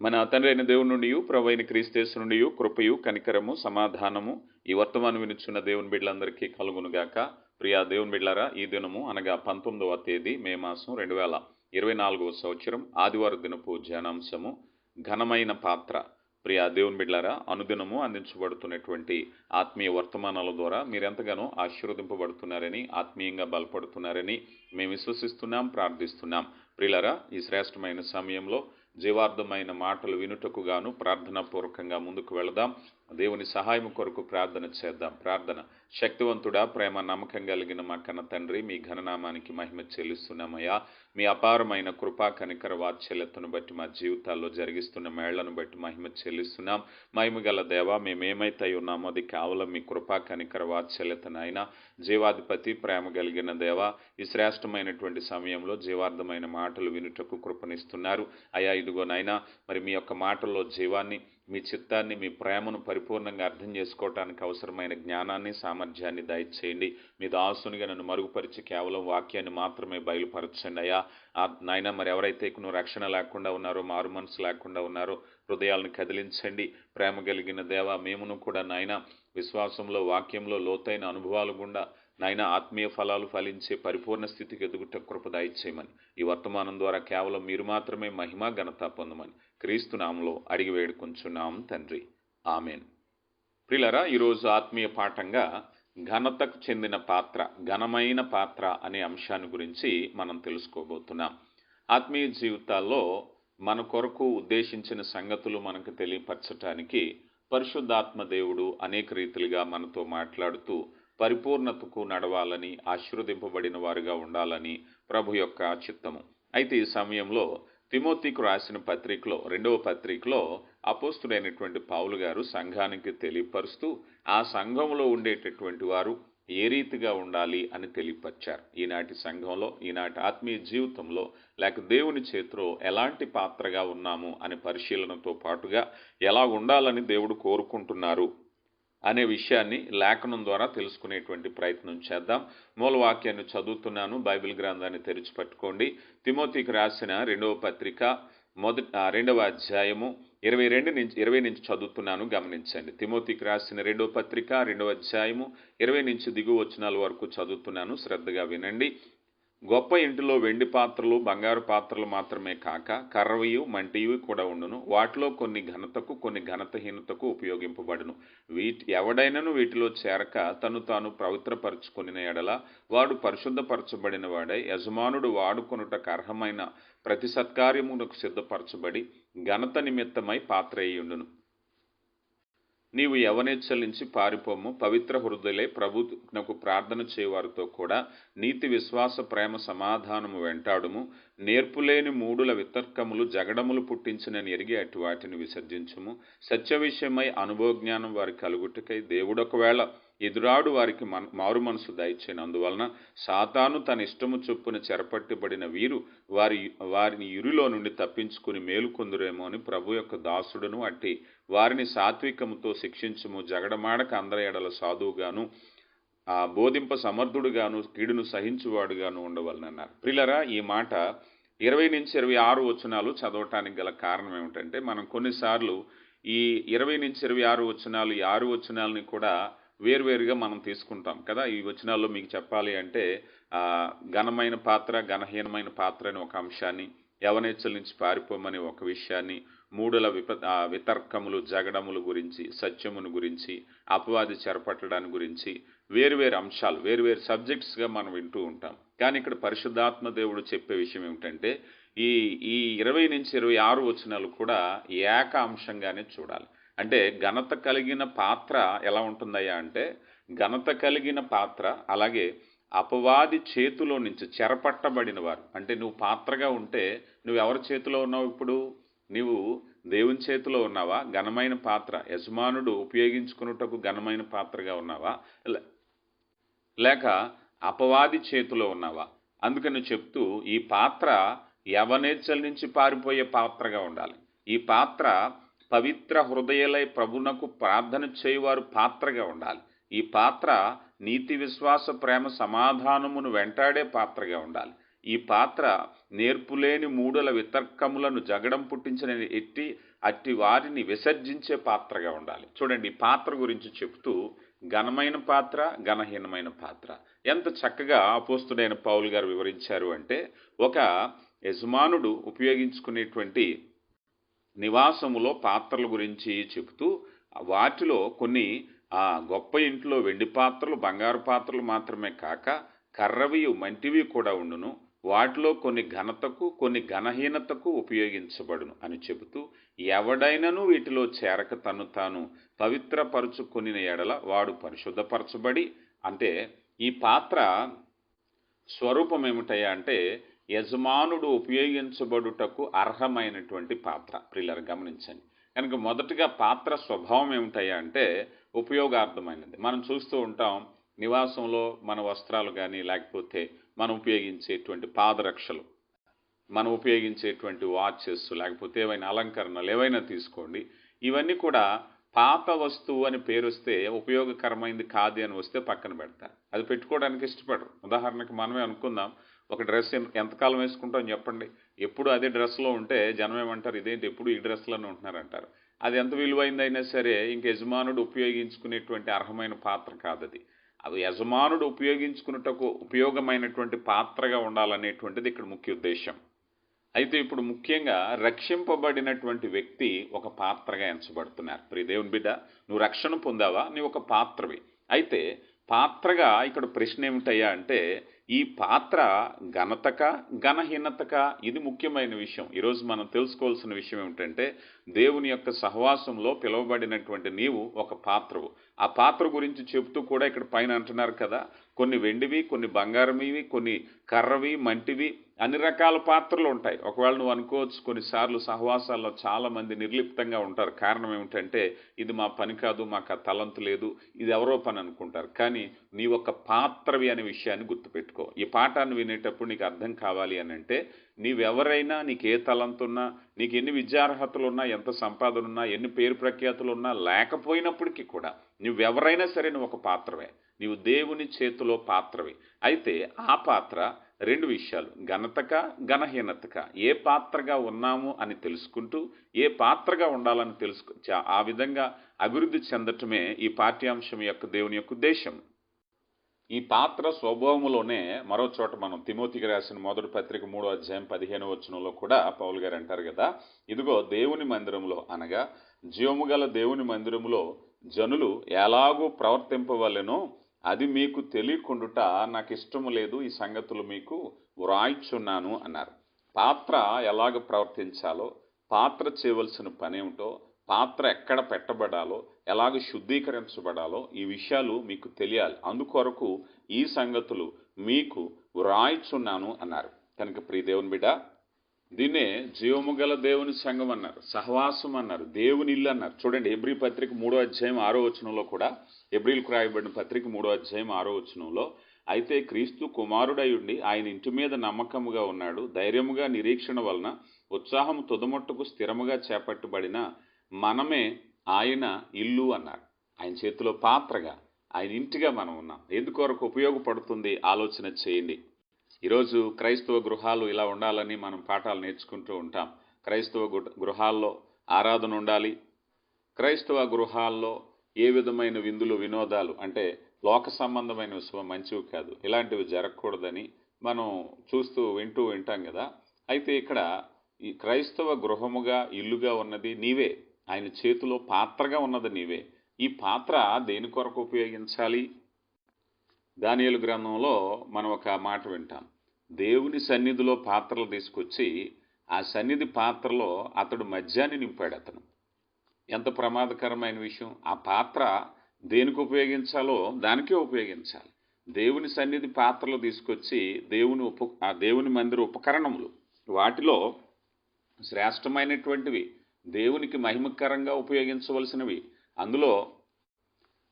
మన తండ్రి అయిన దేవుని నుండి ప్రభు అయిన క్రీస్తేసు నుండి కృపయు కనికరము సమాధానము ఈ వర్తమానం వినుచున్న దేవుని బిడ్డలందరికీ కలుగునుగాక. ప్రియా దేవుని బిడ్డలారా ఈ దినము అనగా పంతొమ్మిదవ తేదీ మే మాసం రెండు వేల ఇరవై నాలుగవ సంవత్సరం ఆదివారం దినపు ధ్యానాంశము ఘనమైన పాత్ర. ప్రియా దేవుని బిడ్డలారా అనుదినము అందించబడుతున్నటువంటి ఆత్మీయ వర్తమానాల ద్వారా మీరెంతగానో ఆశీర్వదింపబడుతున్నారని ఆత్మీయంగా బలపడుతున్నారని మేము విశ్వసిస్తున్నాం ప్రార్థిస్తున్నాం. ప్రియులరా ఈ శ్రేష్టమైన సమయంలో జీవార్థమైన మాటలు వినుటకు గాను ప్రార్థనాపూర్వకంగా ముందుకు వెళదాం. దేవుని సహాయం కొరకు ప్రార్థన చేద్దాం. ప్రార్థన శక్తివంతుడా ప్రేమ నమ్మకం కలిగిన మా కన్న తండ్రి మీ ఘననామానికి మహిమ చెల్లిస్తున్నామయ్యా. మీ అపారమైన కృపా కనికర వాత్సల్యతను బట్టి మా జీవితాల్లో జరిగిస్తున్న మేళ్ళను బట్టి మహిమ చెల్లిస్తున్నాం. మహిమ గల దేవ మేమేమైతే ఉన్నామో అది కేవలం మీ కృపా కనికర వాత్సల్యతనైనా జీవాధిపతి ప్రేమ కలిగిన దేవ ఈ శ్రేష్టమైనటువంటి సమయంలో జీవార్థమైన మాటలు వినుటకు కృపనిస్తున్నారు. అయా ఇదిగోనైనా మరి మీ యొక్క మాటల్లో జీవాన్ని మీ చిత్తాన్ని మీ ప్రేమను పరిపూర్ణంగా అర్థం చేసుకోవటానికి అవసరమైన జ్ఞానాన్ని సామర్థ్యాన్ని దయచేయండి. మీ దాసునిగా నన్ను మరుగుపరిచి కేవలం వాక్యాన్ని మాత్రమే బయలుపరచండి అయ్యా. నాయన మరి ఎవరైతే నువ్వు రక్షణ లేకుండా ఉన్నారో మారు మనసు లేకుండా ఉన్నారో హృదయాలను కదిలించండి. ప్రేమ కలిగిన దేవ మేమును కూడా నాయన విశ్వాసంలో వాక్యంలో లోతైన అనుభవాలు గుండా నాయన ఆత్మీయ ఫలాలు ఫలించే పరిపూర్ణ స్థితికి ఎదుగుట కృపదాయి దయచేయమని ఈ వర్తమానం ద్వారా కేవలం మీరు మాత్రమే మహిమ ఘనత పొందమని క్రీస్తు నామంలో అడిగి వేడుకొంచున్నాం తండ్రి. ఆమెన్. ప్రిలరా ఈరోజు ఆత్మీయ పాఠంగా ఘనతకు చెందిన పాత్ర ఘనమైన పాత్ర అనే అంశాన్ని గురించి మనం తెలుసుకోబోతున్నాం. ఆత్మీయ జీవితాల్లో మన కొరకు ఉద్దేశించిన సంగతులు మనకు తెలియపరచటానికి పరిశుద్ధాత్మ దేవుడు అనేక రీతిలుగా మనతో మాట్లాడుతూ పరిపూర్ణతకు నడవాలని ఆశీర్వదింపబడిన వారుగా ఉండాలని ప్రభు యొక్క చిత్తము. అయితే ఈ సమయంలో తిమోతికు రాసిన పత్రికలో రెండవ పత్రికలో అపోస్తుడైనటువంటి పావులు గారు సంఘానికి తెలియపరుస్తూ ఆ సంఘంలో ఉండేటటువంటి వారు ఏ రీతిగా ఉండాలి అని తెలియపరిచారు. ఈనాటి సంఘంలో ఈనాటి ఆత్మీయ జీవితంలో లేక దేవుని చేతిలో ఎలాంటి పాత్రగా ఉన్నాము అనే పరిశీలనతో పాటుగా ఎలా ఉండాలని దేవుడు కోరుకుంటున్నారు అనే విషయాన్ని లేఖనం ద్వారా తెలుసుకునేటువంటి ప్రయత్నం చేద్దాం. మూలవాక్యాన్ని చదువుతున్నాను. బైబిల్ గ్రంథాన్ని తెరిచిపట్టుకోండి. తిమోతికి రాసిన రెండవ పత్రిక మొదటి రెండవ అధ్యాయము ఇరవై రెండు నుంచి ఇరవై నుంచి చదువుతున్నాను. గమనించండి. తిమోతికి రాసిన రెండవ పత్రిక రెండవ అధ్యాయము ఇరవై నుంచి దిగువ వచనాల వరకు చదువుతున్నాను. శ్రద్ధగా వినండి. గొప్ప ఇంటిలో వెండి పాత్రలు బంగారు పాత్రలు మాత్రమే కాక కర్రవియు మంటివి కూడా ఉండును. వాటిలో కొన్ని ఘనతకు కొన్ని ఘనతహీనతకు ఉపయోగింపబడును. వీటి ఎవడైనను వీటిలో చేరక తను తాను పవిత్రపరచుకుని ఎడల వాడు పరిశుద్ధపరచబడిన వాడే యజమానుడు వాడుకొనుటకు అర్హమైన ప్రతి సత్కార్యమునకు సిద్ధపరచబడి ఘనత నిమిత్తమై పాత్ర అయ్యుండును నీవు యవనేచ్ఛలించి పారిపోము. పవిత్ర హృదయలే ప్రభునకు ప్రార్థన చేయవారితో కూడా నీతి విశ్వాస ప్రేమ సమాధానము వెంటాడుము. నేర్పులేని మూడుల వితర్కములు జగడములు పుట్టించిన ఎరిగి అటు వాటిని విసర్జించుము. సత్య విషయమై అనుభవజ్ఞానం వారి కలుగుటకై దేవుడు ఒకవేళ ఎదురాడు వారికి మన మారు మనసు దయచేనందువలన సాతాను తన ఇష్టము చొప్పున చెరపట్టబడిన వీరు వారి వారిని ఇరులో నుండి తప్పించుకుని మేలుకొందురేమో అని ప్రభు యొక్క దాసుడును అట్టి వారిని సాత్వికముతో శిక్షించము. జగడమాడక అందరి ఎడల సాధువుగాను ఆ బోధింప సమర్థుడుగాను కీడును సహించువాడుగాను ఉండవలనన్నారు. ప్రిలరా ఈ మాట ఇరవై నుంచి ఇరవై ఆరు వచనాలు చదవటానికి గల కారణం ఏమిటంటే మనం కొన్నిసార్లు ఈ ఇరవై నుంచి ఇరవై ఆరు వచనాలు ఈ ఆరు వచనాలని కూడా వేరువేరుగా మనం తీసుకుంటాం కదా? ఈ వచనాల్లో మీకు చెప్పాలి అంటే ఘనమైన పాత్ర ఘనహీనమైన పాత్ర అని ఒక అంశాన్ని యవనేచ్చల నుంచి పారిపోమని ఒక విషయాన్ని మూడుల విప వితర్కములు జగడముల గురించి సత్యమును గురించి అపవాది చెరపట్టడాన్ని గురించి వేరువేరు అంశాలు వేరువేరు సబ్జెక్ట్స్గా మనం వింటూ ఉంటాం. కానీ ఇక్కడ పరిశుద్ధాత్మ దేవుడు చెప్పే విషయం ఏమిటంటే ఈ ఈ ఇరవై నుంచి ఇరవై ఆరు వచనాలు కూడా ఏక అంశంగానే చూడాలి. అంటే ఘనత కలిగిన పాత్ర ఎలా ఉంటుందయ్యా అంటే ఘనత కలిగిన పాత్ర అలాగే అపవాది చేతిలో నుంచి చెరపట్టబడిన వారు అంటే నువ్వు పాత్రగా ఉంటే నువ్వు ఎవరి చేతిలో ఉన్నావు ఇప్పుడు? నీవు దేవుని చేతిలో ఉన్నావా? ఘనమైన పాత్ర యజమానుడు ఉపయోగించుకున్నటకు ఘనమైన పాత్రగా ఉన్నావా? లేక అపవాది చేతిలో ఉన్నావా? అందుకని చెప్తూ ఈ పాత్ర యవనేచ్చల నుంచి పారిపోయే పాత్రగా ఉండాలి. ఈ పాత్ర పవిత్ర హృదయలై ప్రభునకు ప్రార్థన చేయువారు పాత్రగా ఉండాలి. ఈ పాత్ర నీతి విశ్వాస ప్రేమ సమాధానమును వెంటాడే పాత్రగా ఉండాలి. ఈ పాత్ర నేర్పులేని మూడుల వితర్కములను జగడం పుట్టించిన ఎట్టి అట్టి వారిని విసర్జించే పాత్రగా ఉండాలి. చూడండి ఈ పాత్ర గురించి చెప్తూ ఘనమైన పాత్ర ఘనహీనమైన పాత్ర. ఎంత చక్కగా అపోస్తుడైన పౌల్ గారు వివరించారు అంటే ఒక యజమానుడు ఉపయోగించుకునేటువంటి నివాసములో పాత్రల గురించి చెబుతూ వాటిలో కొన్ని ఆ గొప్ప ఇంట్లో వెండి పాత్రలు బంగారు పాత్రలు మాత్రమే కాక కర్రవి మంటివి కూడా ఉండును. వాటిలో కొన్ని ఘనతకు కొన్ని ఘనహీనతకు ఉపయోగించబడును అని చెబుతూ ఎవడైనను వీటిలో చేరక తను తాను పవిత్రపరుచుకుని ఎడల వాడు పరిశుద్ధపరచబడి అంటే ఈ పాత్ర స్వరూపం ఏమిటయ్యా అంటే యజమానుడు ఉపయోగించబడుటకు అర్హమైనటువంటి పాత్ర. ప్రిల్లర్ గమనించండి. కనుక మొదటగా పాత్ర స్వభావం ఏమిటయ్యా అంటే ఉపయోగార్థమైనది. మనం చూస్తూ ఉంటాం నివాసంలో మన వస్త్రాలు కానీ లేకపోతే మనం ఉపయోగించేటువంటి పాదరక్షలు మనం ఉపయోగించేటువంటి వాచెస్ లేకపోతే ఏవైనా అలంకరణలు ఏవైనా తీసుకోండి. ఇవన్నీ కూడా పాత వస్తువు అని పేరు వస్తే ఉపయోగకరమైంది కాదు అని వస్తే పక్కన పెడతారు. అది పెట్టుకోవడానికి ఇష్టపడరు. ఉదాహరణకి మనమే అనుకుందాం ఒక డ్రెస్ ఎంతకాలం వేసుకుంటాం చెప్పండి. ఎప్పుడు అదే డ్రెస్లో ఉంటే జనం ఏమంటారు ఇదేంటి ఎప్పుడు ఈ డ్రెస్లోనే ఉంటున్నారంటారు. అది ఎంత విలువైందైనా సరే ఇంక యజమానుడు ఉపయోగించుకునేటువంటి అర్హమైన పాత్ర కాదు అది యజమానుడు ఉపయోగించుకున్నటకు ఉపయోగమైనటువంటి పాత్రగా ఉండాలనేటువంటిది ఇక్కడ ముఖ్య ఉద్దేశం అయితే ఇప్పుడు ముఖ్యంగా రక్షింపబడినటువంటి వ్యక్తి ఒక పాత్రగా ఎంచబడుతున్నారు. ప్రియదేవుని బిడ్డ నువ్వు రక్షణ పొందావా? నీ ఒక పాత్రవి. అయితే పాత్రగా ఇక్కడ ప్రశ్న ఏమిటయ్యా అంటే ఈ పాత్ర ఘనతక ఘనహీనతక ఇది ముఖ్యమైన విషయం. ఈరోజు మనం తెలుసుకోవాల్సిన విషయం ఏమిటంటే దేవుని యొక్క సహవాసంలో పిలువబడినటువంటి నీవు ఒక పాత్రవు. ఆ పాత్ర గురించి చెబుతూ కూడా ఇక్కడ పైన అంటున్నారు కదా కొన్ని వెండివి కొన్ని బంగారమివి కొన్ని కర్రవి మంటివి అన్ని రకాల పాత్రలు ఉంటాయి. ఒకవేళ నువ్వు అనుకోవచ్చు కొన్నిసార్లు సహవాసాల్లో చాలామంది నిర్లిప్తంగా ఉంటారు. కారణం ఏమిటంటే ఇది మా పని కాదు మాకు ఆ తలంతు లేదు ఇది ఎవరో పని అనుకుంటారు. కానీ నీ ఒక పాత్రవి అనే విషయాన్ని గుర్తుపెట్టుకో. ఈ పాఠాన్ని వినేటప్పుడు నీకు అర్థం కావాలి అని అంటే నీవెవరైనా నీకు ఏ తలంతున్నా నీకు ఎన్ని విద్యార్హతలు ఉన్నా ఎంత సంపాదన ఉన్నా ఎన్ని పేరు ప్రఖ్యాతులు ఉన్నా లేకపోయినప్పటికీ కూడా నువ్వెవరైనా సరే నువ్వు ఒక పాత్రవే. నీవు దేవుని చేతిలో పాత్రవి. అయితే ఆ పాత్ర రెండు విషయాలు. ఘనతక ఘనహీనతక. ఏ పాత్రగా ఉన్నాము అని తెలుసుకుంటూ ఏ పాత్రగా ఉండాలని తెలుసుకు ఆ విధంగా అభివృద్ధి చెందటమే ఈ పాఠ్యాంశం యొక్క దేవుని యొక్క ఉద్దేశం. ఈ పాత్ర స్వభావములోనే మరో చోట మనం తిమోతికి రాసిన మొదటి పత్రిక మూడో అధ్యాయం పదిహేను వచనంలో కూడా పౌల్ గారు అంటారు కదా ఇదిగో దేవుని మందిరంలో అనగా జీవము గల దేవుని మందిరంలో జనులు ఎలాగూ ప్రవర్తింపవలెనో అది మీకు తెలియకుండుట నాకు ఇష్టము లేదు ఈ సంగతులు మీకు వ్రాయిచున్నాను అన్నారు. పాత్ర ఎలాగ ప్రవర్తించాలో పాత్ర చేయవలసిన పనేమిటో పాత్ర ఎక్కడ పెట్టబడాలో ఎలాగ శుద్ధీకరించబడాలో ఈ విషయాలు మీకు తెలియాలి. అందుకొరకు ఈ సంగతులు మీకు వ్రాయిచున్నాను అన్నారు. కనుక ప్రియదేవుని బిడ్డ దీన్నే జీవము గల దేవుని సంఘం అన్నారు సహవాసం అన్నారు దేవుని ఇల్లు అన్నారు. చూడండి ఎబ్రి పత్రిక మూడో అధ్యాయం ఆరో వచనంలో కూడా ఎబ్రిల్కు రాయబడిన పత్రిక మూడో అధ్యాయం ఆరో వచనంలో అయితే క్రీస్తు కుమారుడై ఉండి ఆయన ఇంటి మీద నమ్మకముగా ఉన్నాడు. ధైర్యముగా నిరీక్షణ వలన ఉత్సాహం తుదమొట్టుకు స్థిరముగా చేపట్టబడిన మనమే ఆయన ఇల్లు అన్నారు. ఆయన చేతిలో పాత్రగా ఆయన ఇంటిగా మనం ఉన్నాం. ఎందుకొరకు ఉపయోగపడుతుంది? ఆలోచన చేయండి. ఈరోజు క్రైస్తవ గృహాలు ఇలా ఉండాలని మనం పాఠాలు నేర్చుకుంటూ ఉంటాం. క్రైస్తవ గృహాల్లో ఆరాధన ఉండాలి. క్రైస్తవ గృహాల్లో ఏ విధమైన విందులు వినోదాలు అంటే లోక సంబంధమైన మంచివి కాదు. ఇలాంటివి జరగకూడదని మనం చూస్తూ వింటూ వింటాం కదా. అయితే ఇక్కడ ఈ క్రైస్తవ గృహముగా ఇల్లుగా ఉన్నది నీవే. ఆయన చేతిలో పాత్రగా ఉన్నది నీవే. ఈ పాత్ర దేని కొరకు ఉపయోగించాలి? దానియలు గ్రంథంలో మనం ఒక మాట వింటాం. దేవుని సన్నిధిలో పాత్రలు తీసుకొచ్చి ఆ సన్నిధి పాత్రలో అతడు మద్యాన్ని నింపాడు అతను. ఎంత ప్రమాదకరమైన విషయం. ఆ పాత్ర దేనికి ఉపయోగించాలో దానికే ఉపయోగించాలి. దేవుని సన్నిధి పాత్రలు తీసుకొచ్చి దేవుని ఉప ఆ దేవుని మందిర ఉపకరణములు. వాటిలో శ్రేష్టమైనటువంటివి దేవునికి మహిమకరంగా ఉపయోగించవలసినవి. అందులో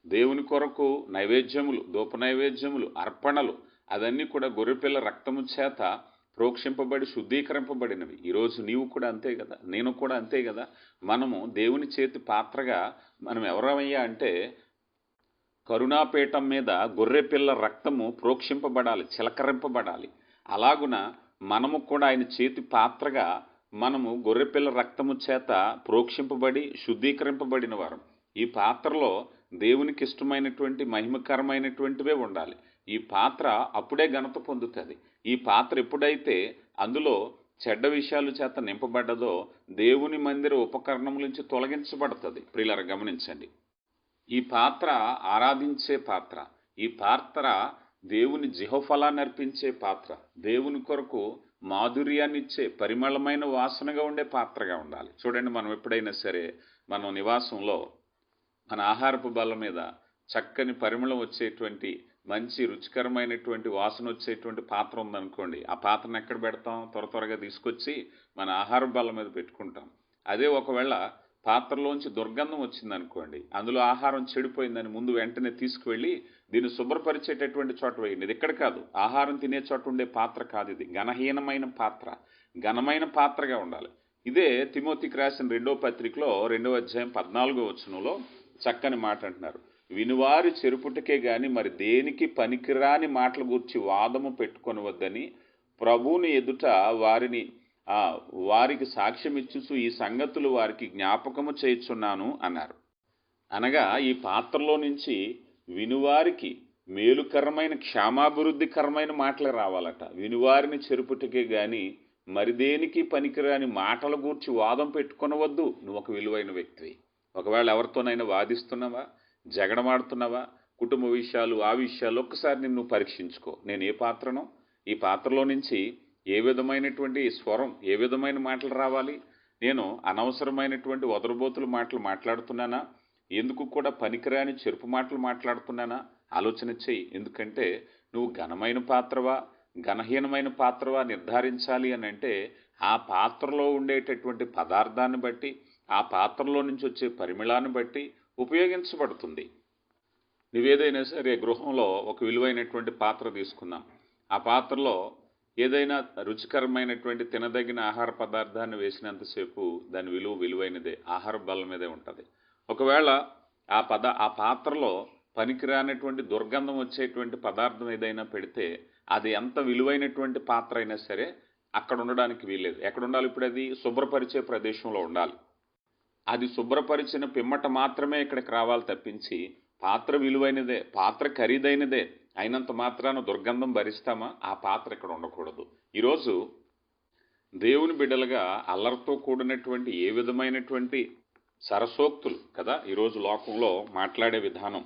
దేవుని కొరకు నైవేద్యములు దూప నైవేద్యములు అర్పణలు అవన్నీ కూడా గొర్రెపిల్ల రక్తము చేత ప్రోక్షింపబడి శుద్ధీకరింపబడినవి. ఈరోజు నీవు కూడా అంతే కదా నేను కూడా అంతే కదా. మనము దేవుని చేతి పాత్రగా మనం ఎవరమయ్యా అంటే కరుణాపీఠం మీద గొర్రెపిల్ల రక్తము ప్రోక్షింపబడాలి చిలకరింపబడాలి. అలాగున మనము కూడా ఆయన చేతి పాత్రగా మనము గొర్రెపిల్ల రక్తము చేత ప్రోక్షింపబడి శుద్ధీకరింపబడిన వారం. ఈ పాత్రలో దేవునికి ఇష్టమైనటువంటి మహిమకరమైనటువంటివే ఉండాలి. ఈ పాత్ర అప్పుడే ఘనత పొందుతుంది. ఈ పాత్ర ఎప్పుడైతే అందులో చెడ్డ విషయాలు చేత నింపబడ్డదో దేవుని మందిర ఉపకరణం నుంచి తొలగించబడుతుంది. ప్రియులర గమనించండి. ఈ పాత్ర ఆరాధించే పాత్ర ఈ పాత్ర దేవుని జిహోఫలాన్ని అర్పించే పాత్ర దేవుని కొరకు మాధుర్యాన్ని ఇచ్చే పరిమళమైన వాసనగా ఉండే పాత్రగా ఉండాలి. చూడండి మనం ఎప్పుడైనా సరే మనం నివాసంలో మన ఆహారపు బల్ల మీద చక్కని పరిమళం వచ్చేటువంటి మంచి రుచికరమైనటువంటి వాసన వచ్చేటువంటి పాత్ర ఉందనుకోండి ఆ పాత్రను ఎక్కడ పెడతాం? త్వర త్వరగా తీసుకొచ్చి మన ఆహార బల్ల మీద పెట్టుకుంటాం. అదే ఒకవేళ పాత్రలోంచి దుర్గంధం వచ్చిందనుకోండి అందులో ఆహారం చెడిపోయిందని ముందు వెంటనే తీసుకువెళ్ళి దీన్ని శుభ్రపరిచేటటువంటి చోట వేయండి. ఇది ఎక్కడ కాదు ఆహారం తినే చోట ఉండే పాత్ర కాదు ఇది. ఘనహీనమైన పాత్ర ఘనమైన పాత్రగా ఉండాలి. ఇదే తిమోతికి రాసిన రెండో పత్రికలో రెండో అధ్యాయం పద్నాలుగో వచనంలో చక్కని మాట అంటున్నారు. వినువారి చెరుపుటకే గాని మరి దేనికి పనికిరాని మాటల గురించి వాదము పెట్టుకొనవద్దని ప్రభువుని ఎదుట వారిని వారికి సాక్ష్యం ఇచ్చుచు ఈ సంగతులు వారికి జ్ఞాపకము చేయుచున్నాను అన్నారు. అనగా ఈ పాత్రలో నుంచి వినువారికి మేలుకరమైన క్షేమాభివృద్ధికరమైన మాటలు రావాలట. వినువారిని చెరుపుటకే గాని మరి దేనికి పనికిరాని మాటల గూర్చి వాదం పెట్టుకొనవద్దు. నువ్వు ఒక విలువైన వ్యక్తివి ఒకవేళ ఎవరితోనైనా వాదిస్తున్నావా? జగడమాడుతున్నావా? కుటుంబ విషయాలు ఆ విషయాలు ఒక్కసారి నిన్ను పరీక్షించుకో. నేను ఏ పాత్రనో? ఈ పాత్రలో నుంచి ఏ విధమైనటువంటి స్వరం ఏ విధమైన మాటలు రావాలి? నేను అనవసరమైనటువంటి వదరబోతుల మాటలు మాట్లాడుతున్నానా? ఎందుకు కూడా పనికిరాని చెరుపు మాటలు మాట్లాడుతున్నానా? ఆలోచన చెయ్యి. ఎందుకంటే నువ్వు ఘనమైన పాత్రవా? ఘనహీనమైన పాత్రవా నిర్ధారించాలి అని అంటే ఆ పాత్రలో ఉండేటటువంటి పదార్థాన్ని బట్టి ఆ పాత్రలో నుంచి వచ్చే పరిమళాన్ని బట్టి ఉపయోగించబడుతుంది. నువ్వేదైనా సరే గృహంలో ఒక విలువైనటువంటి పాత్ర తీసుకుందాం ఆ పాత్రలో ఏదైనా రుచికరమైనటువంటి తినదగిన ఆహార పదార్థాన్ని వేసినంతసేపు దాని విలువ విలువైనదే ఆహార బలం మీదే ఉంటుంది. ఒకవేళ ఆ పద ఆ పాత్రలో పనికిరానటువంటి దుర్గంధం వచ్చేటువంటి పదార్థం ఏదైనా పెడితే అది ఎంత విలువైనటువంటి పాత్ర అయినా సరే అక్కడ ఉండడానికి వీల్లేదు. ఎక్కడ ఉండాలి ఇప్పుడు అది? శుభ్రపరిచే ప్రదేశంలో ఉండాలి. అది శుభ్రపరిచిన పిమ్మట మాత్రమే ఇక్కడికి రావాలి తప్పించి పాత్ర విలువైనదే పాత్ర ఖరీదైనదే అయినంత మాత్రాన దుర్గంధం భరిస్తామా? ఆ పాత్ర ఇక్కడ ఉండకూడదు. ఈరోజు దేవుని బిడ్డలుగా అల్లరితో కూడినటువంటి ఏ విధమైనటువంటి సరసోక్తులు కదా? ఈరోజు లోకంలో మాట్లాడే విధానం.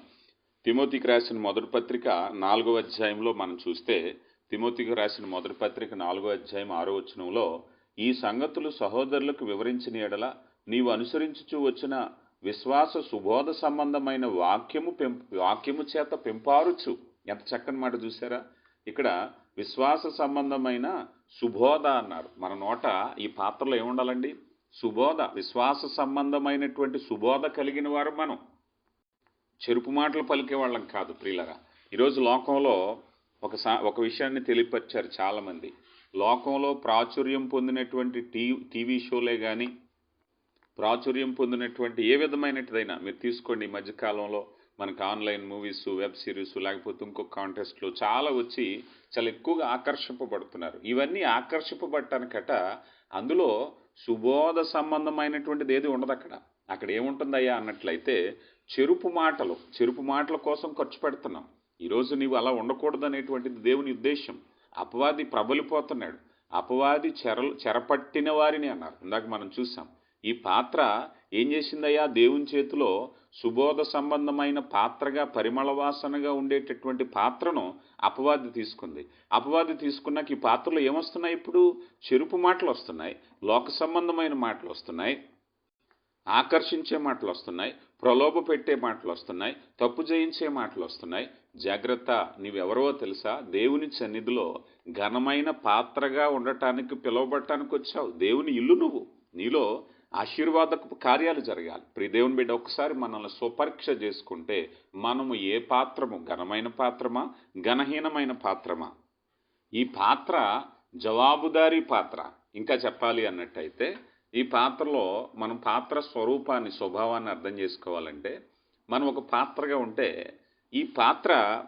తిమోతికి రాసిన మొదటి పత్రిక నాలుగో అధ్యాయంలో మనం చూస్తే తిమోతికి రాసిన మొదటి పత్రిక నాలుగో అధ్యాయం ఆరో వచనంలో ఈ సంగతులు సహోదరులకు వివరించిన ఎడల నీవు అనుసరించుచు వచ్చిన విశ్వాస సుబోధ సంబంధమైన వాక్యము పెం వాక్యము చేత పెంపారుచు. ఎంత చక్కని మాట చూసారా ఇక్కడ విశ్వాస సంబంధమైన సుబోధ అన్నారు. మన నోట ఈ పాత్రలో ఏముండాలండి? సుబోధ విశ్వాస సంబంధమైనటువంటి సుబోధ కలిగిన వారు మనం. చెరుపు మాటలు పలికే వాళ్ళం కాదు ప్రియులరా. ఈరోజు లోకంలో ఒక సా ఒక విషయాన్ని తెలియపరిచారు చాలామంది. లోకంలో ప్రాచుర్యం పొందినటువంటి టీ టీవీ షోలే కానీ ప్రాచుర్యం పొందినటువంటి ఏ విధమైనటిదైనా మీరు తీసుకోండి. ఈ మధ్యకాలంలో మనకు ఆన్లైన్ మూవీస్ వెబ్ సిరీస్ లేకపోతే ఇంకొక కాంటెస్ట్లు చాలా వచ్చి చాలా ఎక్కువగా ఆకర్షింపబడుతున్నారు. ఇవన్నీ ఆకర్షింపబడటానికట అందులో సుబోధ సంబంధమైనటువంటిది ఏది ఉండదు అక్కడ. అక్కడ ఏముంటుందయ్యా అన్నట్లయితే చెరుపు మాటలు. చెరుపు మాటల కోసం ఖర్చు పెడుతున్నాం. ఈరోజు నీవు అలా ఉండకూడదు అనేటువంటిది దేవుని ఉద్దేశం అపవాది ప్రబలిపోతున్నాడు. అపవాది చెరలు చెరపట్టిన వారిని అన్నారు. ఇందాక మనం చూసాం. ఈ పాత్ర ఏం చేసిందయ్యా? దేవుని చేతిలో సుబోధ సంబంధమైన పాత్రగా పరిమళ వాసనగా ఉండేటటువంటి పాత్రను అపవాది తీసుకుంది. అపవాది తీసుకున్నాక ఈ పాత్రలో ఏమొస్తున్నాయి ఇప్పుడు? చెరుపు మాటలు వస్తున్నాయి లోక సంబంధమైన మాటలు వస్తున్నాయి ఆకర్షించే మాటలు వస్తున్నాయి ప్రలోభ పెట్టే మాటలు వస్తున్నాయి తప్పు జయించే మాటలు వస్తున్నాయి. జాగ్రత్త నీవెవరో తెలుసా? దేవుని సన్నిధిలో ఘనమైన పాత్రగా ఉండటానికి పిలువబడటానికి వచ్చావు. దేవుని ఇల్లు నువ్వు. నీలో ఆశీర్వాదపు కార్యాలు జరగాలి. ప్రియదేవుని బిడ్డ ఒకసారి మనల్ని స్వపరీక్ష చేసుకుంటే మనము ఏ పాత్రము? ఘనమైన పాత్రమా? ఘనహీనమైన పాత్రమా? ఈ పాత్ర జవాబుదారీ పాత్ర. ఇంకా చెప్పాలి అన్నట్టయితే ఈ పాత్రలో మనం పాత్ర స్వరూపాన్ని స్వభావాన్ని అర్థం చేసుకోవాలంటే మనం ఒక పాత్రగా ఉంటే ఈ పాత్ర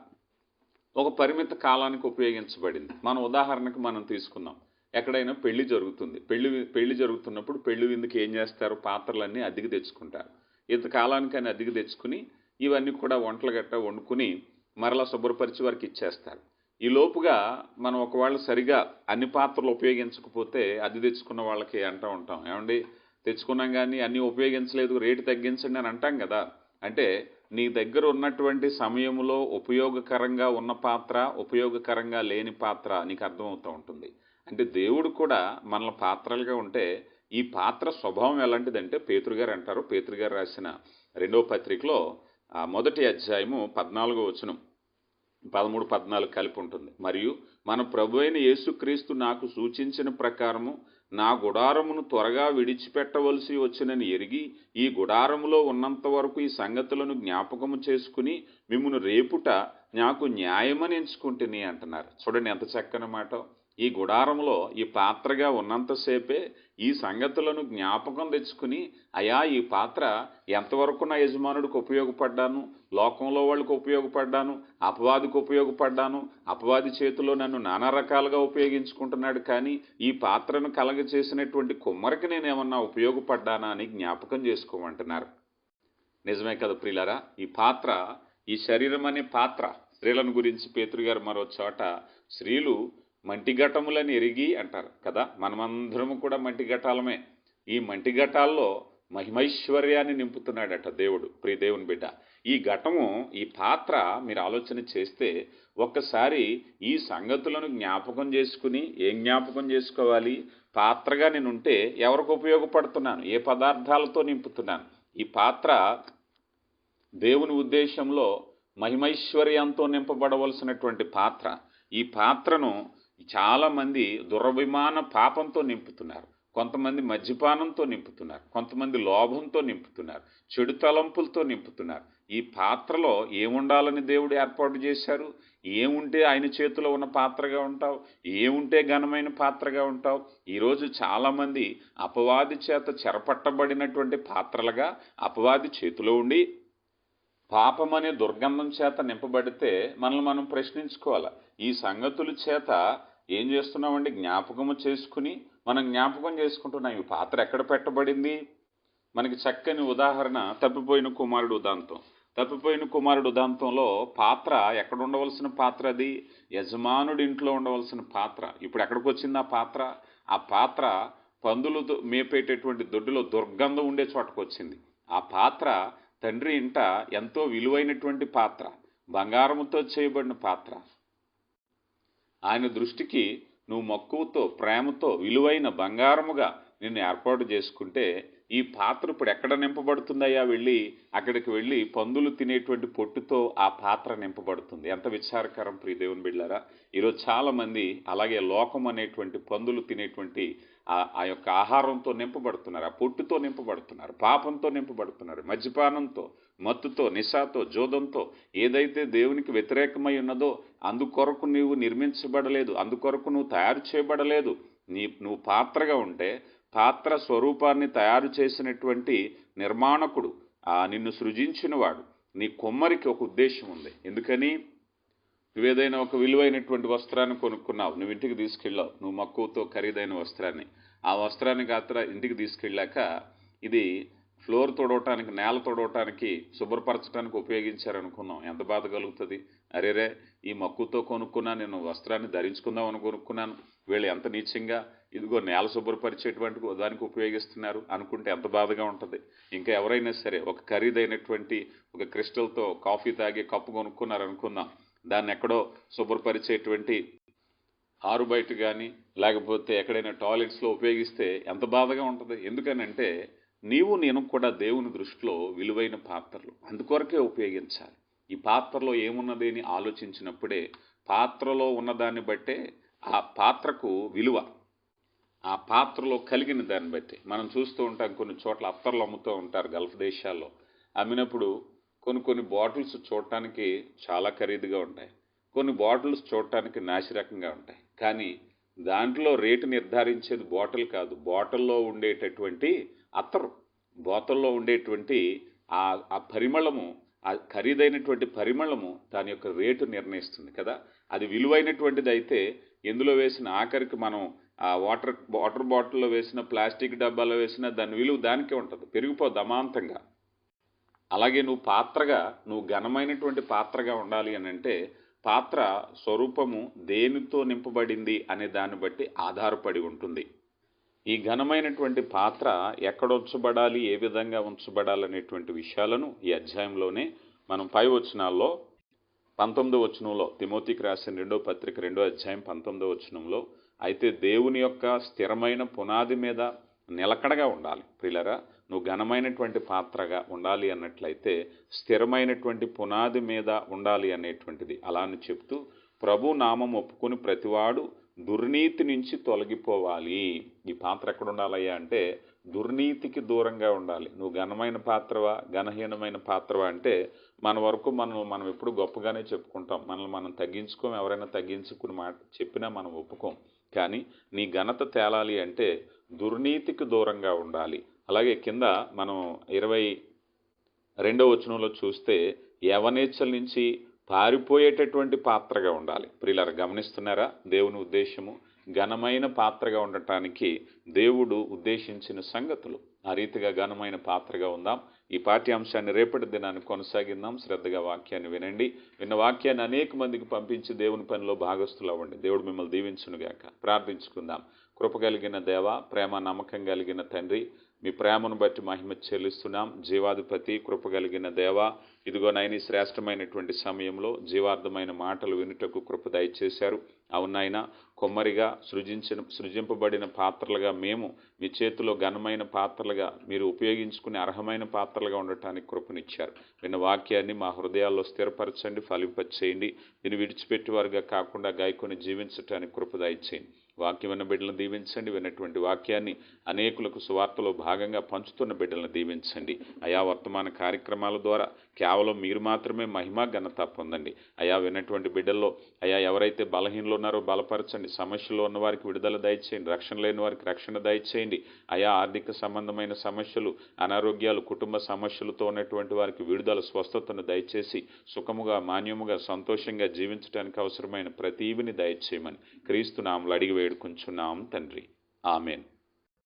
ఒక పరిమిత కాలానికి ఉపయోగించబడింది. మన ఉదాహరణకు మనం తీసుకుందాం. ఎక్కడైనా పెళ్ళి జరుగుతుంది. పెళ్ళి పెళ్ళి జరుగుతున్నప్పుడు పెళ్ళి విందుకు ఏం చేస్తారు? పాత్రలన్నీ అద్దెకి తెచ్చుకుంటారు. ఇంతకాలానికని అద్దెకి తెచ్చుకుని ఇవన్నీ కూడా వంటలు గట్ట వండుకుని మరలా శుభ్రపరిచి వారికి ఇచ్చేస్తారు. ఈ లోపుగా మనం ఒకవేళ సరిగా అన్ని పాత్రలు ఉపయోగించకపోతే అద్దె తెచ్చుకున్న వాళ్ళకి అంటూ ఉంటాం. ఏమండి? తెచ్చుకున్నాం కానీ అన్నీ ఉపయోగించలేదు రేటు తగ్గించండి అని అంటాం కదా. అంటే నీ దగ్గర ఉన్నటువంటి సమయంలో ఉపయోగకరంగా ఉన్న పాత్ర ఉపయోగకరంగా లేని పాత్ర నీకు అర్థమవుతూ ఉంటుంది. అంటే దేవుడు కూడా మనల్ని పాత్రలుగా ఉంటే ఈ పాత్ర స్వభావం ఎలాంటిదంటే పేతృగారు అంటారు. పేతృగారు రాసిన రెండవ పత్రికలో ఆ మొదటి అధ్యాయము పద్నాలుగో వచనం పదమూడు పద్నాలుగు కలిపి ఉంటుంది. మరియు మన ప్రభు అయిన యేసుక్రీస్తు నాకు సూచించిన ప్రకారము నా గుడారమును త్వరగా విడిచిపెట్టవలసి వచ్చినని ఎరిగి ఈ గుడారములో ఉన్నంత వరకు ఈ సంగతులను జ్ఞాపకము చేసుకుని మిమ్మల్ని రేపుట నాకు న్యాయమని ఎంచుకుంటుని అంటున్నారు. చూడండి ఎంత చక్కని మాట. ఈ గుడారంలో ఈ పాత్రగా ఉన్నంతసేపే ఈ సంగతులను జ్ఞాపకం తెచ్చుకుని అయా ఈ పాత్ర ఎంతవరకు నా యజమానుడికి ఉపయోగపడ్డాను లోకంలో వాళ్ళకి ఉపయోగపడ్డాను అపవాదికి ఉపయోగపడ్డాను అపవాది చేతిలో నన్ను నానా రకాలుగా ఉపయోగించుకుంటున్నాడు కానీ ఈ పాత్రను కలగ చేసినటువంటి కుమ్మరికి నేనేమన్నా ఉపయోగపడ్డానా అని జ్ఞాపకం చేసుకోమంటున్నారు. నిజమే కదా ప్రియులారా ఈ పాత్ర ఈ శరీరం అనే పాత్ర. స్త్రీలను గురించి పేతురు మరో చోట స్త్రీలు మంటి ఘటములని ఎరిగి అంటారు కదా? మనమందరము కూడా మంటి ఘటాలమే. ఈ మంటి ఘటాల్లో మహిమైశ్వర్యాన్ని నింపుతున్నాడట దేవుడు ప్రియ దేవుని బిడ్డ. ఈ ఘటము ఈ పాత్ర మీరు ఆలోచన చేస్తే ఒక్కసారి ఈ సంగతులను జ్ఞాపకం చేసుకుని ఏం జ్ఞాపకం చేసుకోవాలి? పాత్రగా నేను ఉంటే ఎవరికి ఉపయోగపడుతున్నాను? ఏ పదార్థాలతో నింపుతున్నాను? ఈ పాత్ర దేవుని ఉద్దేశంలో మహిమైశ్వర్యంతో నింపబడవలసినటువంటి పాత్ర. ఈ పాత్రను చాలామంది దురభిమాన పాపంతో నింపుతున్నారు. కొంతమంది మద్యపానంతో నింపుతున్నారు. కొంతమంది లోభంతో నింపుతున్నారు. చెడు తలంపులతో నింపుతున్నారు. ఈ పాత్రలో ఏముండాలని దేవుడు ఏర్పాటు చేశారు? ఏముంటే ఆయన చేతిలో ఉన్న పాత్రగా ఉంటావు? ఏముంటే ఘనమైన పాత్రగా ఉంటావు? ఈరోజు చాలామంది అపవాది చేత చెరపట్టబడినటువంటి పాత్రలుగా అపవాది చేతిలో ఉండి పాపం అనే దుర్గంధం చేత నింపబడితే మనల్ని మనం ప్రశ్నించుకోవాలి? ఈ సంగతుల చేత ఏం చేస్తున్నామండి? జ్ఞాపకము చేసుకుని మనం జ్ఞాపకం చేసుకుంటున్నాం. ఈ పాత్ర ఎక్కడ పెట్టబడింది? మనకి చక్కని ఉదాహరణ తప్పిపోయిన కుమారుడు ఉదాంతం. తప్పిపోయిన కుమారుడు ఉదాంతంలో పాత్ర ఎక్కడ ఉండవలసిన పాత్ర అది? యజమానుడి ఇంట్లో ఉండవలసిన పాత్ర. ఇప్పుడు ఎక్కడికి వచ్చింది ఆ పాత్ర? ఆ పాత్ర పందులు మేపేటటువంటి దొడ్డులో దుర్గంధం ఉండే చోటకు వచ్చింది. ఆ పాత్ర తండ్రి ఇంట ఎంతో విలువైనటువంటి పాత్ర. బంగారముతో చేయబడిన పాత్ర. ఆయన దృష్టికి నువ్వు మక్కువతో ప్రేమతో విలువైన బంగారముగా నిన్ను ఏర్పాటు చేసుకుంటే ఈ పాత్ర ఇప్పుడు ఎక్కడ నింపబడుతుందయ్యా వెళ్ళి? అక్కడికి వెళ్ళి పందులు తినేటువంటి పొట్టుతో ఆ పాత్ర నింపబడుతుంది. ఎంత విచారకరం ప్రియ దేవుని బిళ్ళారా ఈరోజు చాలామంది అలాగే లోకం అనేటువంటి పందులు తినేటువంటి ఆ యొక్క ఆహారంతో నింపబడుతున్నారు ఆ పొట్టుతో నింపబడుతున్నారు పాపంతో నింపబడుతున్నారు మద్యపానంతో మత్తుతో నిశాతో జోదంతో ఏదైతే దేవునికి వ్యతిరేకమై ఉన్నదో అందుకొరకు నీవు నిర్మించబడలేదు అందుకొరకు నువ్వు తయారు చేయబడలేదు నీ నువ్వు పాత్రగా ఉంటే పాత్ర స్వరూపాన్ని తయారు చేసినటువంటి నిర్మాణకుడు ఆ నిన్ను సృజించినవాడు. నీ కొమ్మరికి ఒక ఉద్దేశం ఉంది. ఎందుకని? నువ్వేదైనా ఒక విలువైనటువంటి వస్త్రాన్ని కొనుక్కున్నావు నువ్వు ఇంటికి తీసుకెళ్ళావు నువ్వు మక్కువతో ఖరీదైన వస్త్రాన్ని ఆ వస్త్రాన్ని గాత్ర ఇంటికి తీసుకెళ్ళాక ఇది ఫ్లోర్ తొడవటానికి నేల తొడవటానికి శుభ్రపరచడానికి ఉపయోగించారనుకున్నాం. ఎంత బాధ కలుగుతుంది? అరేరే ఈ మక్కువతో కొనుక్కున్నా నేను వస్త్రాన్ని ధరించుకుందామని కొనుక్కున్నాను. వీళ్ళు ఎంత నీచంగా ఇదిగో నేల శుభ్రపరిచేటువంటి దానికి ఉపయోగిస్తున్నారు అనుకుంటే ఎంత బాధగా ఉంటుంది. ఇంకా ఎవరైనా సరే ఒక ఖరీదైనటువంటి ఒక క్రిస్టల్తో కాఫీ తాగి కప్పు కొనుక్కున్నారు అనుకుందాం దాన్ని ఎక్కడో శుభ్రపరిచేటువంటి ఆరు బయట కానీ లేకపోతే ఎక్కడైనా టాయిలెట్స్లో ఉపయోగిస్తే ఎంత బాధగా ఉంటుంది. ఎందుకనంటే నీవు నేను కూడా దేవుని దృష్టిలో విలువైన పాత్రలు అందుకొరకే ఉపయోగించాలి. ఈ పాత్రలో ఏమున్నది అని ఆలోచించినప్పుడే పాత్రలో ఉన్నదాన్ని బట్టే ఆ పాత్రకు విలువ ఆ పాత్రలో కలిగిన దాన్ని బట్టి. మనం చూస్తూ ఉంటాం కొన్ని చోట్ల అత్తర్లు అమ్ముతూ ఉంటారు గల్ఫ్ దేశాల్లో. అమ్మినప్పుడు కొన్ని కొన్ని బాటిల్స్ చూడటానికి చాలా ఖరీదుగా ఉంటాయి. కొన్ని బాటిల్స్ చూడటానికి నాసిరకంగా ఉంటాయి. కానీ దాంట్లో రేటు నిర్ధారించేది బాటిల్ కాదు. బాటిల్లో ఉండేటటువంటి అత్తరు బోతల్లో ఉండేటువంటి ఆ ఆ పరిమళము ఆ ఖరీదైనటువంటి పరిమళము దాని యొక్క రేటు నిర్ణయిస్తుంది కదా. అది విలువైనటువంటిది అయితే ఎందులో వేసిన ఆఖరికి మనం ఆ వాటర్ వాటర్ బాటిల్లో వేసిన ప్లాస్టిక్ డబ్బాలో వేసిన దాని విలువ దానికే ఉంటుంది. పెరిగిపో అమాంతంగా. అలాగే నువ్వు పాత్రగా నువ్వు ఘనమైనటువంటి పాత్రగా ఉండాలి అని అంటే పాత్ర స్వరూపము దేనితో నింపబడింది అనే దాన్ని బట్టి ఆధారపడి ఉంటుంది. ఈ ఘనమైనటువంటి పాత్ర ఎక్కడ ఉంచబడాలి ఏ విధంగా ఉంచబడాలనేటువంటి విషయాలను ఈ అధ్యాయంలోనే మనం పై వచనాల్లో పంతొమ్మిదో వచనంలో తిమోతికి రాసిన రెండో పత్రిక రెండో అధ్యాయం పంతొమ్మిదో వచనంలో అయితే దేవుని యొక్క స్థిరమైన పునాది మీద నిలకడగా ఉండాలి. ప్రియులరా నువ్వు ఘనమైనటువంటి పాత్రగా ఉండాలి అన్నట్లయితే స్థిరమైనటువంటి పునాది మీద ఉండాలి అనేటువంటిది అలా అని చెప్తూ ప్రభు నామం ఒప్పుకొని ప్రతివాడు దుర్నీతి నుంచి తొలగిపోవాలి. ఈ పాత్ర ఎక్కడ ఉండాలయ్యా అంటే దుర్నీతికి దూరంగా ఉండాలి. నువ్వు ఘనమైన పాత్రవా ఘనహీనమైన పాత్రవా అంటే మన వరకు మనం మనం ఎప్పుడు గొప్పగానే చెప్పుకుంటాం. మనల్ని మనం తగ్గించుకోం ఎవరైనా తగ్గించుకుని మాట చెప్పినా మనం ఒప్పుకోం. కానీ నీ ఘనత తేలాలి అంటే దుర్నీతికి దూరంగా ఉండాలి. అలాగే కింద మనం ఇరవై రెండవ వచనంలో చూస్తే యవనేచ్చల నుంచి పారిపోయేటటువంటి పాత్రగా ఉండాలి. ప్రియులారా గమనిస్తున్నారా? దేవుని ఉద్దేశము ఘనమైన పాత్రగా ఉండటానికి దేవుడు ఉద్దేశించిన సంగతులు. ఆ రీతిగా ఘనమైన పాత్రగా ఉందాం. ఈ పాఠ్యాంశాన్ని రేపటి దినాన్ని కొనసాగిద్దాం. శ్రద్ధగా వాక్యాన్ని వినండి. విన్న వాక్యాన్ని అనేక మందికి పంపించి దేవుని పనిలో భాగస్థులు అవ్వండి. దేవుడు మిమ్మల్ని దీవించునుగాక. ప్రార్థించుకుందాం. కృప కలిగిన దేవ ప్రేమ నమ్మకం కలిగిన తండ్రి మీ ప్రేమను బట్టి మహిమ చెల్లిస్తున్నాం. జీవాధిపతి కృపగలిగిన దేవ ఇదిగో నైని శ్రేష్టమైనటువంటి సమయంలో జీవార్థమైన మాటలు వినుటకు కృప దయచేశారు. అవునాయన కొమ్మరిగా సృజించిన సృజింపబడిన పాత్రలుగా మేము మీ చేతిలో ఘనమైన పాత్రలుగా మీరు ఉపయోగించుకునే అర్హమైన పాత్రలుగా ఉండటానికి కృపనిచ్చారు. విన్న వాక్యాన్ని మా హృదయాల్లో స్థిరపరచండి ఫలింపచేయండి. దీన్ని విడిచిపెట్టి వారుగా కాకుండా గాయకొని జీవించటానికి కృప దయచేయండి. వాక్యం విన్న బిడ్డలను దీవించండి. విన్నటువంటి వాక్యాన్ని అనేకులకు సువార్తలో భాగంగా పంచుతున్న బిడ్డలను దీవించండి. అయా వర్తమాన కార్యక్రమాల ద్వారా కేవలం మీరు మాత్రమే మహిమ ఘనత పొందండి. అయా విన్నటువంటి బిడ్డల్లో అయా ఎవరైతే బలహీనలు ఉన్నారో బలపరచండి. సమస్యలు ఉన్న వారికి విడుదల దయచేయండి. రక్షణ లేని వారికి రక్షణ దయచేయండి. అయా ఆర్థిక సంబంధమైన సమస్యలు అనారోగ్యాలు కుటుంబ సమస్యలతో ఉన్నటువంటి వారికి విడుదల స్వస్థతను దయచేసి సుఖముగా మాన్యముగా సంతోషంగా జీవించడానికి అవసరమైన ప్రతీవిని దయచేయమని క్రీస్తు నామలు అడిగి వేడుకుంటున్నాం తండ్రి. ఆమెన్.